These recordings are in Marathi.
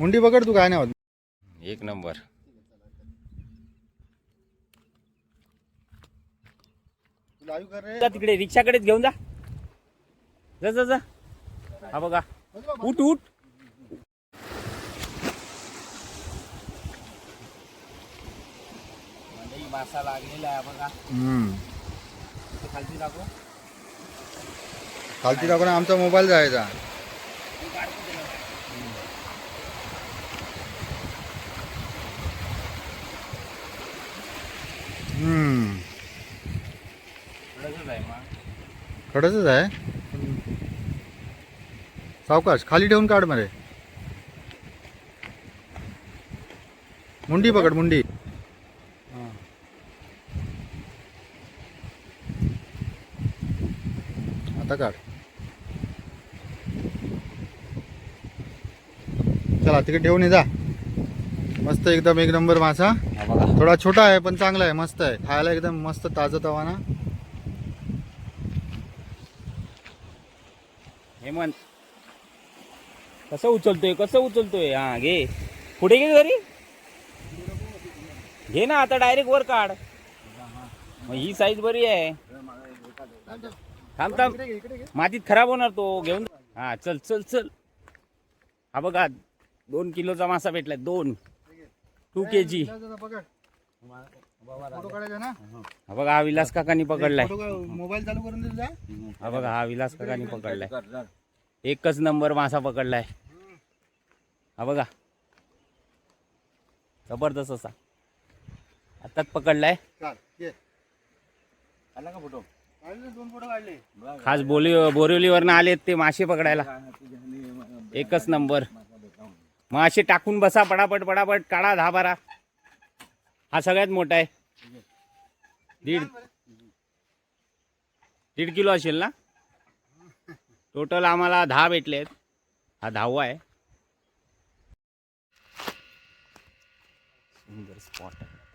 मुंडी पकड तू काय नाही होत. एक नंबर. जा तिकडे रिक्षाकडेच घेऊन जा. जा जा जा. हा बघा. उठ उठ. मासा लागलेला आहे बघा. खालती दाखव. खालती टाकून आमचा मोबाईल जायचा. खडचच आहे. सावकाश खाली ठेवून काढ मरे. मुंडी पकड मुंडी. आता काढ. चला तिकडे ठेवून ये जा. मस्त एकदम एक नंबर मासा. थोडा छोटा आहे पण चांगला आहे मस्त आहे. खायला एकदम मस्त ताजं तवाना. हेमंत. कसं उचलतोय कसं उचलतोय? हा घे. पुढे घे घरी. घे ना आता डायरेक्ट वर काढ. मग ही साईज बरी आहे. थांब थांब. मातीत खराब होणार तो. घेऊन. हा चल चल चल. हा बघा दोन किलोचा मासा भेटलाय दोन. To K G. फोटो काढायचा ना? हा बघा हा विलास काकांनी पकडलाय. मोबाईल चालू करून हा बघा हा विलास काकांनी पकडलाय. एकच नंबर मासा पकडलाय. हा बघा. जबरदस्त असा. आताच पकडलाय. चाल ये. आला का फोटो? काढले दोन फोटो काढले. खास बोली बोरिवलीवरनं आलेत ते मासे पकडायला. एकच नंबर. मग असे टाकून बसा पडापट पडापट काढा दहा बारा. हा सगळ्यात मोठा आहे. दीड दीड किलो असेल ना? टोटल आम्हाला दहा भेटले आहेत. हा दहावा आहे. सुंदर स्पॉट आहे.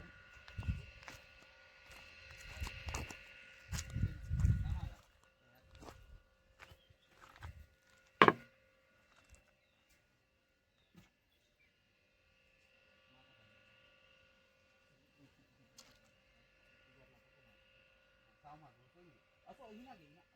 啊，做我 lagi.